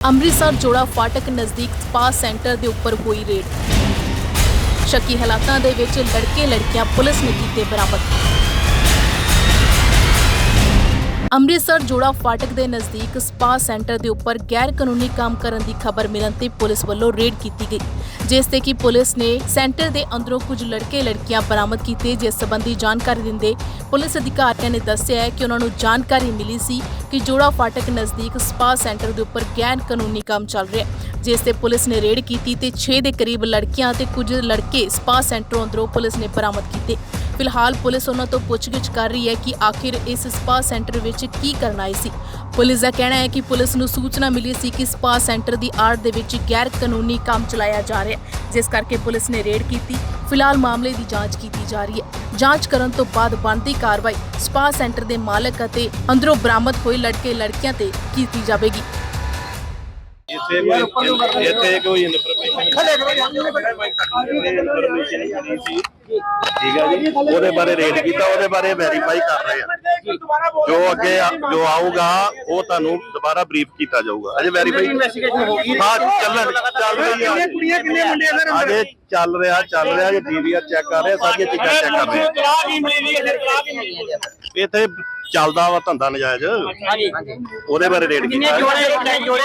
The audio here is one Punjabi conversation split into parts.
ਅੰਮ੍ਰਿਤਸਰ ਜੋੜਾ ਫਾਟਕ ਨਜ਼ਦੀਕ ਸਪਾ ਸੈਂਟਰ ਦੇ ਉੱਪਰ ਹੋਈ ਰੇਡ। ਸ਼ੱਕੀ ਹਾਲਾਤਾਂ ਦੇ ਵਿੱਚ ਲੜਕੇ ਲੜਕੀਆਂ ਪੁਲਿਸ ਨੇ ਕੀਤੇ ਬਰਾਮਦ। ਅੰਮ੍ਰਿਤਸਰ ਜੋੜਾ ਫਾਟਕ ਦੇ ਨਜ਼ਦੀਕ ਸਪਾ ਸੈਂਟਰ ਦੇ ਉੱਪਰ ਗੈਰ ਕਾਨੂੰਨੀ ਕੰਮ ਕਰਨ ਦੀ ਖਬਰ ਮਿਲਣ ਤੇ ਪੁਲਿਸ ਵੱਲੋਂ ਰੇਡ ਕੀਤੀ ਗਈ, ਜਿਸ ਤੇ ਕਿ ਪੁਲਿਸ ਨੇ ਸੈਂਟਰ ਦੇ ਅੰਦਰੋਂ ਕੁਝ ਲੜਕੇ ਲੜਕੀਆਂ ਬਰਾਮਦ ਕੀਤੇ, ਜਿਸ ਸੰਬੰਧੀ ਜਾਣਕਾਰੀ ਦਿੰਦੇ ਪੁਲਿਸ ਅਧਿਕਾਰੀਆਂ ਨੇ ਦੱਸਿਆ ਹੈ ਕਿ ਉਹਨਾਂ ਨੂੰ ਜਾਣਕਾਰੀ ਮਿਲੀ ਸੀ ਕਿ ਜੋੜਾ ਫਾਟਕ ਨਜ਼ਦੀਕ ਸਪਾ ਸੈਂਟਰ ਦੇ ਉੱਪਰ ਗੈਰ ਕਾਨੂੰਨੀ ਕੰਮ ਚੱਲ ਰਿਹਾ ਹੈ, ਜਿਸ ਤੇ ਪੁਲਿਸ ਨੇ ਰੇਡ ਕੀਤੀ ਤੇ 6 ਦੇ ਕਰੀਬ ਲੜਕੀਆਂ ਤੇ ਕੁਝ ਲੜਕੇ ਸਪਾ ਸੈਂਟਰ ਅੰਦਰੋਂ ਪੁਲਿਸ ਨੇ ਬਰਾਮਦ ਕੀਤੇ। ਫਿਲਹਾਲ ਪੁਲਿਸ ਉਹਨਾਂ ਤੋਂ ਪੁੱਛਗਿੱਛ ਕਰ ਰਹੀ ਹੈ ਕਿ ਆਖਿਰ ਇਸ ਸਪਾ ਸੈਂਟਰ ਵਿੱਚ ਕੀ ਕਰਨ ਆਏ ਸੀ। ਪੁਲਿਸ ਦਾ ਕਹਿਣਾ ਹੈ ਕਿ ਪੁਲਿਸ ਨੂੰ ਸੂਚਨਾ ਮਿਲੀ ਸੀ ਕਿ ਸਪਾ ਸੈਂਟਰ ਦੀ ਆੜ ਦੇ ਵਿੱਚ ਗੈਰ ਕਾਨੂੰਨੀ ਕੰਮ ਚਲਾਇਆ ਜਾ ਰਿਹਾ ਹੈ, ਜਿਸ ਕਰਕੇ ਪੁਲਿਸ ਨੇ ਰੇਡ ਕੀਤੀ। ਫਿਲਹਾਲ ਮਾਮਲੇ ਦੀ ਜਾਂਚ ਕੀਤੀ ਜਾ ਰਹੀ ਹੈ। ਜਾਂਚ ਕਰਨ ਤੋਂ ਬਾਅਦ ਬਣਦੀ ਕਾਰਵਾਈ ਸਪਾ ਸੈਂਟਰ ਦੇ ਮਾਲਕ ਅਤੇ ਅੰਦਰੋਂ ਬਰਾਮਦ ਹੋਏ ਲੜਕੇ ਲੜਕੀਆਂ ਤੇ ਕੀਤੀ ਜਾਵੇਗੀ। ਇੱਥੇ ਕੋਈ ਇੱਥੇ ਕੋਈ ਇਨਫੋਰਮੇਸ਼ਨ ਠੀਕ ਹੈ ਜੀ। ਉਹਦੇ ਬਾਰੇ ਰੇਡ ਕੀਤਾ ਉਹਦੇ ਬਾਰੇ ਵੈਰੀਫਾਈ ਕਰ ਰਹੇ ਆ। ਜੋ ਅੱਗੇ ਆ- ਜੋ ਆਊਗਾ ਉਹ ਤੁਹਾਨੂੰ ਦੁਬਾਰਾ ਬਰੀਫ ਕੀਤਾ ਜਾਊਗਾ। ਅਜੇ ਵੈਰੀਫਾਈ ਹਾਂ ਚੱਲ ਚੱਲ ਰਹੀ। ਆ ਕੁੜੀਆਂ ਕਿੰਨੇ ਮੁੰਡੇ ਆ ਸਰ ਅਜੇ ਚੱਲ ਰਿਹਾ ਚੱਲ ਰਿਹਾ ਜੇ ਡੀਵੀਆਰ ਚੈੱਕ ਕਰ ਰਹੇ ਆ, ਸਾਰੀਆਂ ਚੀਜ਼ਾਂ ਚੈੱਕ ਕਰ ਰਹੇ ਆ। ਤਲਾਕ ਹੀ ਮਿਲੀ ਹੈ ਤਲਾਕ ਹੀ ਮਿਲੀ ਹੈ ਇੱਥੇ ਚੱਲਦਾ ਵਾ ਧੰਦਾ ਨਜਾਇਜ਼। ਹਾਂਜੀ। ਉਹਦੇ ਬਾਰੇ ਰੇਡ ਕਿੰਨੇ ਕੀਤਾ। ਜੋੜੇ ਜੋੜੇ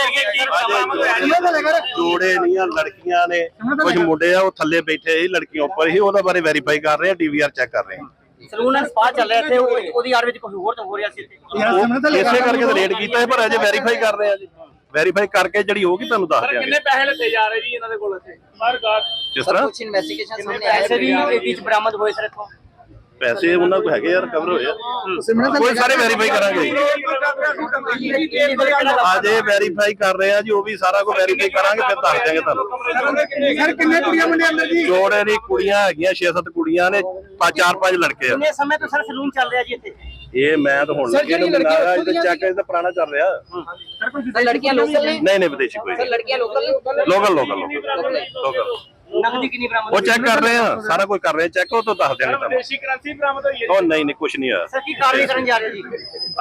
ਜੋੜੇ ਨਹੀਂ ਆ ਲੜਕੀਆਂ ਨੇ। ਕੁਝ ਮੁੰਡੇ ਆ ਉਹ ਥੱਲੇ ਬੈਠੇ ਸੀ ਲੜਕੀਆਂ ਉੱਪਰ ਸੀ ਉਹਦਾ ਬਾਰੇ ਵੈਰੀਫਾਈ ਕਰ ਰਹੇ ਆ ਡੀਵੀਆਰ ਚੈੱਕ ਕਰ ਰਹੇ ਆ। ਸਲੂਨ ਐਂਡ ਸਪਾ ਚੱਲ ਰਿਹਾ ਇੱਥੇ ਉਹ- ਉਹਦੀ ਆੜ ਵਿੱਚ ਕੁਝ ਹੋਰ ਤਾਂ ਹੋ ਰਿਹਾ ਸੀ ਇੱਥੇ। ਉਹ ਇਸੇ ਕਰਕੇ ਤਾਂ ਰੇਡ ਕੀਤਾ ਹੈ ਪਰ ਅਜੇ ਵੈਰੀਫਾਈ ਕਰ ਰਹੇ ਆ ਜੀ। ਵੈਰੀਫਾਈ ਕਰਕੇ ਜਿਹੜੀ ਹੋਊਗੀ ਤੁਹਾਨੂੰ ਦੱਸ ਦਿਆਂਗੇ। ਪੈਸੇ ਲੱਤੇ ਜਾ ਰਹੇ ਜੀ ਇਹਨਾਂ ਦੇ ਕੋਲ ਇੱਥੇ? ਬਾਹਰ ਕਾਰ ਕਿਸ ਤਰ੍ਹਾਂ? ਕੁਝ ਇਨਵੈਸਟੀਗੇਸ਼ਨ ਸਾਹਮਣੇ ਆਇਆ ਪੈਸੇ ਵੀ ਇਹ ਵਿੱਚ ਬਰਾਮਦ ਹੋਏ ਸਰ ਇੱਥੋਂ। ਪੈਸੇ ਉਹਨਾਂ ਕੋਲ ਹੈਗੇ ਯਾਰ ਕਵਰ ਹੋਏ ਆ। ਕੋਈ ਸਾਰੇ ਵੈਰੀਫਾਈ ਕਰਾਂਗੇ। ਅਜੇ ਵੈਰੀਫਾਈ ਕਰ ਰਹੇ ਆ ਜੀ ਉਹ ਵੀ ਸਾਰਾ ਕੁਝ ਵੈਰੀਫਾਈ ਕਰਾਂਗੇ ਫਿਰ ਦੱਸ ਦਿਆਂਗੇ ਤੁਹਾਨੂੰ। ਸਰ ਕਿੰਨੇ ਕੁੜੀਆਂ ਮੁੰਡੇ ਅੰਦਰ ਜੀ? ਜੋੜੇ ਦੀ ਕੁੜੀਆਂ ਹੈਗੀਆਂ 6-7 ਕੁੜੀਆਂ ਨੇ ਪੰਜ ਚਾਰ ਪੰਜ ਲੜਕੇ ਆ। ਕਿੰਨੇ ਸਮੇਂ ਤੋਂ ਸਰ ਸਲੂਨ ਚੱਲ ਰਿਹਾ ਜੀ ਇੱਥੇ। ਇਹ ਮੈਂ ਤਾਂ ਹੁਣ ਲੱਗੇ ਨੂੰ ਮਿਲਾਇਆ ਇਹ ਚੈੱਕ ਇਹ ਤਾਂ ਪੁਰਾਣਾ ਚੱਲ ਰਿਹਾ। ਸਰ ਲੜਕੀਆਂ ਲੋਕਲ ਨੇ? ਨਹੀਂ ਨਹੀਂ ਵਿਦੇਸ਼ੀ ਕੋਈ ਸਰ ਲੜਕੀਆਂ ਲੋਕਲ ਨੇ? ਲੋਕਲ ਲੋਕਲ ਲੋਕਲ ਨਕਦੀ ਕਿੰਨੀ ਬਰਾਮਦ ਉਹ ਚੈੱਕ ਕਰ ਰਹੇ ਆ ਸਾਰਾ ਕੁਝ ਕਰ ਰਹੇ ਚੈੱਕ ਉਹ ਤੋਂ ਦੱਸ ਦਿਆਂਗੇ ਤੁਹਾਨੂੰ। ਦੇਸ਼ੀ ਕਰੰਸੀ ਬਰਾਮਦ ਹੋਈ ਉਹ ਨਹੀਂ ਨਹੀਂ ਕੁਝ ਨਹੀਂ ਆ ਸਰ ਕੀ ਕਾਰਵਾਈ ਕਰਨ ਜਾ ਰਹੇ ਜੀ?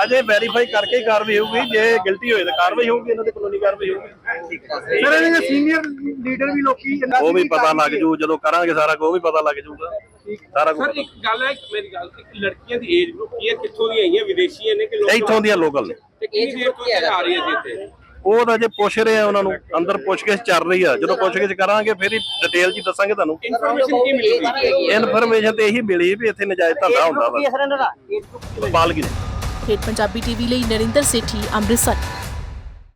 ਅਜੇ ਵੈਰੀਫਾਈ ਕਰਕੇ ਹੀ ਕਾਰਵਾਈ ਹੋਊਗੀ ਜੇ ਗਿਲਟੀ ਹੋਏ ਤਾਂ ਕਾਰਵਾਈ ਹੋਊਗੀ ਇਹਨਾਂ ਦੇ ਕਾਨੂੰਨੀ ਕਾਰਵਾਈ ਹੋਊਗੀ। ਸਰ ਇਹਨਾਂ ਦੇ ਸੀਨੀਅਰ ਲੀਡਰ ਵੀ ਲੋਕੀ ਉਹ ਵੀ ਪਤਾ ਲੱਗ ਜੂ ਜਦੋਂ ਕਰਾਂਗੇ ਸਾਰਾ ਕੁਝ ਉਹ ਵੀ ਪਤਾ ਲੱਗ ਜੂਗਾ। ਸਾਰਾ ਕੁਝ ਸਰ ਇੱਕ ਗੱਲ ਹੈ ਮੇਰੀ ਗੱਲ ਇੱਕ ਲੜਕੀਆਂ ਦੀ ਏਜ ਗਰੁੱਪ ਕੀ ਹੈ ਕਿੱਥੋਂ ਦੀਆਂ ਆਈਆਂ ਵਿਦੇਸ਼ੀਆਂ ਨੇ ਕਿ ਲੋਕ ਇੱਥੋਂ ਦੀਆਂ ਲੋਕਲ ਨੇ। ਤੇ ਕਿੰਨੀ ਦੇਰ ਤੋਂ ਆ ਰਹੀ ਹੈ ਜੀ ਇੱਥੇ? ਉਹ ਤਾਂ ਜੇ ਪੁੱਛ ਰਹੇ ਆ ਉਹਨਾਂ ਨੂੰ ਅੰਦਰ ਪੁੱਛਗਿੱਛ ਚੱਲ ਰਹੀ ਆ। ਜਦੋਂ ਪੁੱਛਗਿੱਛ ਕਰਾਂਗੇ ਫਿਰ ਹੀ ਡਿਟੇਲ ਜੀ ਦੱਸਾਂਗੇ ਤੁਹਾਨੂੰ। ਇਨਫੋਰਮੇਸ਼ਨ ਕੀ ਮਿਲੂਗੀ? ਇਨਫੋਰਮੇਸ਼ਨ ਤੇ ਇਹੀ ਮਿਲੀ ਵੀ ਇੱਥੇ ਨਜਾਇਜ਼ ਧੰਦਾ ਹੁੰਦਾ ਵਾ। ਬਾਲਗੀ ਰੇਡ ਪੰਜਾਬੀ ਟੀਵੀ ਲਈ ਨਰਿੰਦਰ ਸੇਠੀ ਅੰਮ੍ਰਿਤਸਰ।